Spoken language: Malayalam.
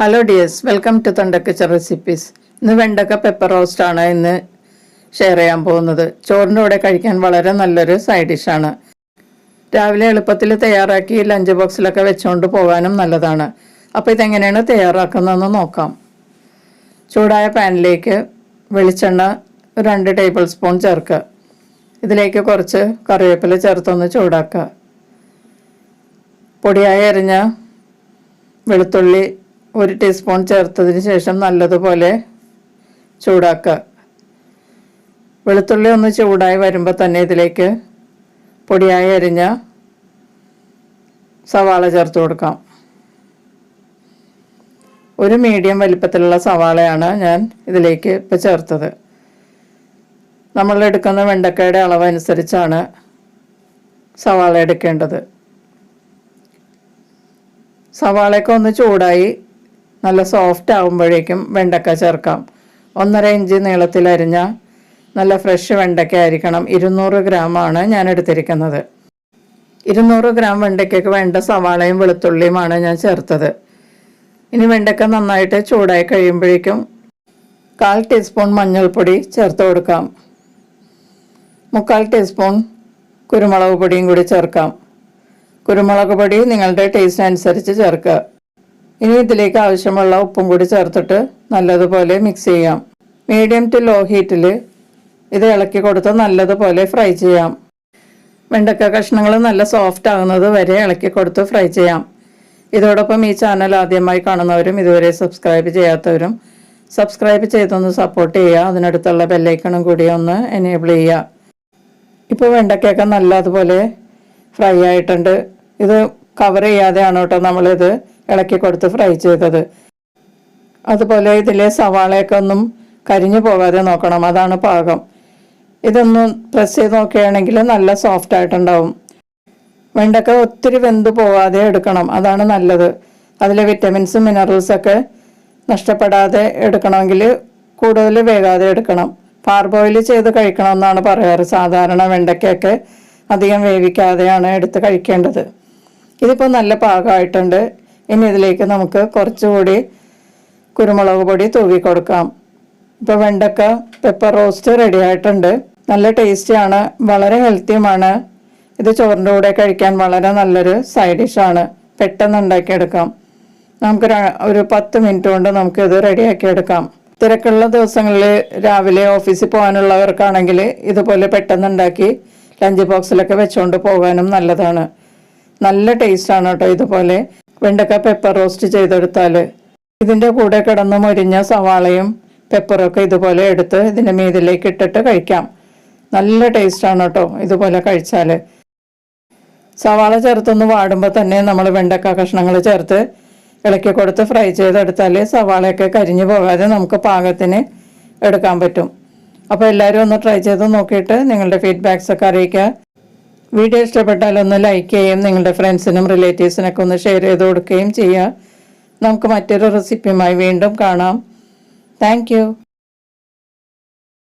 ഹലോ ഡിയേഴ്സ് വെൽക്കം ടു തൊണ്ടക്കച്ച റെസിപ്പീസ് ഇന്ന് വെണ്ടക്ക പെപ്പർ റോസ്റ്റ് ആണ് ഇന്ന് ഷെയർ ചെയ്യാൻ പോകുന്നത്. ചോറിന്റെ കൂടെ കഴിക്കാൻ വളരെ നല്ലൊരു സൈഡ് ഡിഷാണ് രാവിലെ എളുപ്പത്തിൽ തയ്യാറാക്കി ലഞ്ച് ബോക്സിലൊക്കെ വെച്ചുകൊണ്ട് പോകാനും നല്ലതാണ്. അപ്പോൾ ഇതെങ്ങനെയാണ് തയ്യാറാക്കുന്നതെന്ന് നോക്കാം. ചൂടായ പാനിലേക്ക് വെളിച്ചെണ്ണ രണ്ട് ടേബിൾ സ്പൂൺ ചേർക്കുക. ഇതിലേക്ക് കുറച്ച് കറിവേപ്പില ചേർത്തൊന്ന് ചൂടാക്കുക. പൊടിയായി അരിഞ്ഞ വെളുത്തുള്ളി ഒരു ടീസ്പൂൺ ചേർത്തതിന് ശേഷം നല്ലതുപോലെ ചൂടാക്കുക. വെളുത്തുള്ളി ഒന്ന് ചൂടായി വരുമ്പോൾ തന്നെ ഇതിലേക്ക് പൊടിയായി അരിഞ്ഞ സവാള ചേർത്ത് കൊടുക്കാം. ഒരു മീഡിയം വലിപ്പത്തിലുള്ള സവാളയാണ് ഞാൻ ഇതിലേക്ക് ഇപ്പോൾ ചേർത്തത്. നമ്മൾ എടുക്കുന്ന വെണ്ടക്കയുടെ അളവ് അനുസരിച്ചാണ് സവാള എടുക്കേണ്ടത്. സവാളയൊക്കെ ഒന്ന് ചൂടായി നല്ല സോഫ്റ്റ് ആകുമ്പോഴേക്കും വെണ്ടക്ക ചേർക്കാം. ഒന്നര ഇഞ്ച് നീളത്തിൽ അരിഞ്ഞ നല്ല ഫ്രഷ് വെണ്ടയ്ക്ക ആയിരിക്കണം ഇരുന്നൂറ് ഗ്രാമാണ് ഞാൻ എടുത്തിരിക്കുന്നത്. ഇരുന്നൂറ് ഗ്രാം വെണ്ടയ്ക്കയ്ക്ക് വേണ്ട സവാളയും വെളുത്തുള്ളിയുമാണ് ഞാൻ ചേർത്തത്. ഇനി വെണ്ടയ്ക്ക നന്നായിട്ട് ചൂടായി കഴിയുമ്പോഴേക്കും കാൽ ടീസ്പൂൺ മഞ്ഞൾപ്പൊടി ചേർത്ത് കൊടുക്കാം. മുക്കാൽ ടീസ്പൂൺ കുരുമുളക് പൊടിയും കൂടി ചേർക്കാം. കുരുമുളക് പൊടി നിങ്ങളുടെ ടേസ്റ്റ് അനുസരിച്ച് ചേർക്കുക. ഇനി ഇതിലേക്ക് ആവശ്യമുള്ള ഉപ്പും കൂടി ചേർത്തിട്ട് നല്ലതുപോലെ മിക്സ് ചെയ്യാം. മീഡിയം ടു ലോ ഹീറ്റിൽ ഇത് ഇളക്കി കൊടുത്ത് നല്ലതുപോലെ ഫ്രൈ ചെയ്യാം. വെണ്ടക്ക കഷ്ണങ്ങൾ നല്ല സോഫ്റ്റ് ആകുന്നത് വരെ ഇളക്കി കൊടുത്ത് ഫ്രൈ ചെയ്യാം. ഇതോടൊപ്പം ഈ ചാനൽ ആദ്യമായി കാണുന്നവരും ഇതുവരെ സബ്സ്ക്രൈബ് ചെയ്യാത്തവരും സബ്സ്ക്രൈബ് ചെയ്തൊന്ന് സപ്പോർട്ട് ചെയ്യുക. അതിനടുത്തുള്ള ബെല്ലൈക്കണും കൂടി ഒന്ന് എനേബിൾ ചെയ്യുക. ഇപ്പോൾ വെണ്ടക്കയൊക്കെ നല്ല അതുപോലെ ഫ്രൈ ആയിട്ടുണ്ട്. ഇത് കവർ ചെയ്യാതെയാണ് കേട്ടോ നമ്മളിത് ഇളക്കി കൊടുത്ത് ഫ്രൈ ചെയ്തത്. അതുപോലെ ഇതിലെ സവാളയൊക്കെ ഒന്നും കരിഞ്ഞു പോകാതെ നോക്കണം അതാണ് പാകം. ഇതൊന്ന് പ്രസ് ചെയ്ത് നോക്കുകയാണെങ്കിൽ നല്ല സോഫ്റ്റ് ആയിട്ടുണ്ടാവും. വെണ്ടക്ക ഒത്തിരി വെന്ത് പോവാതെ എടുക്കണം അതാണ് നല്ലത്. അതിലെ വിറ്റമിൻസും മിനറൽസൊക്കെ നഷ്ടപ്പെടാതെ എടുക്കണമെങ്കിൽ കൂടുതൽ വേകാതെ എടുക്കണം. പാർബോയിൽ ചെയ്ത് കഴിക്കണമെന്നാണ് പറയാറ്. സാധാരണ വെണ്ടയ്ക്കൊക്കെ അധികം വേവിക്കാതെയാണ് എടുത്ത് കഴിക്കേണ്ടത്. ഇതിപ്പോൾ നല്ല പാകമായിട്ടുണ്ട്. ഇനി ഇതിലേക്ക് നമുക്ക് കുറച്ചുകൂടി കുരുമുളക് പൊടി തൂവി കൊടുക്കാം. ഇപ്പോൾ വെണ്ടക്ക പെപ്പർ റോസ്റ്റ് റെഡി ആയിട്ടുണ്ട്. നല്ല ടേസ്റ്റിയാണ് വളരെ ഹെൽത്തിയുമാണ് ഇത് ചോറിന്റെ കൂടെ കഴിക്കാൻ വളരെ നല്ലൊരു സൈഡ് ഡിഷാണ് പെട്ടെന്ന് ഉണ്ടാക്കിയെടുക്കാം. നമുക്ക് ഒരു പത്ത് മിനിറ്റ് കൊണ്ട് നമുക്കിത് റെഡിയാക്കി എടുക്കാം തിരക്കുള്ള ദിവസങ്ങളിൽ രാവിലെ ഓഫീസിൽ പോകാനുള്ളവർക്കാണെങ്കിൽ ഇതുപോലെ പെട്ടെന്ന് ഉണ്ടാക്കി ലഞ്ച് ബോക്സിലൊക്കെ വെച്ചുകൊണ്ട് പോകാനും നല്ലതാണ്. നല്ല ടേസ്റ്റാണ് കേട്ടോ ഇതുപോലെ. വെണ്ടക്ക പെപ്പർ റോസ്റ്റ് ചെയ്തെടുത്താൽ ഇതിന്റെ കൂടെ കിടന്ന് മുരിഞ്ഞ സവാളയും പെപ്പറൊക്കെ ഇതുപോലെ എടുത്ത് ഇതിന്റെ മീതിലേക്ക് ഇട്ടിട്ട് കഴിക്കാം. നല്ല ടേസ്റ്റാണ് കേട്ടോ ഇതുപോലെ കഴിച്ചാൽ സവാള ചേർത്തൊന്ന് വാടുമ്പോൾ തന്നെ നമ്മൾ വെണ്ടക്ക കഷ്ണങ്ങൾ ചേർത്ത് ഇളക്കി കൊടുത്ത് ഫ്രൈ ചെയ്തെടുത്താൽ സവാളയൊക്കെ കരിഞ്ഞു പോകാതെ നമുക്ക് പാകത്തിന് എടുക്കാൻ പറ്റും. അപ്പോൾ എല്ലാവരും ഒന്ന് ട്രൈ ചെയ്ത് നോക്കിയിട്ട് നിങ്ങളുടെ ഫീഡ്ബാക്സ് ഒക്കെ അറിയിക്കുക. വീഡിയോ ഇഷ്ടപ്പെട്ടാൽ ഒന്ന് ലൈക്ക് ചെയ്യുകയും നിങ്ങളുടെ ഫ്രണ്ട്സിനും റിലേറ്റീവ്സിനൊക്കെ ഒന്ന് ഷെയർ ചെയ്ത് കൊടുക്കുകയും ചെയ്യുക നമുക്ക് മറ്റൊരു റെസിപ്പിയുമായി വീണ്ടും കാണാം. താങ്ക്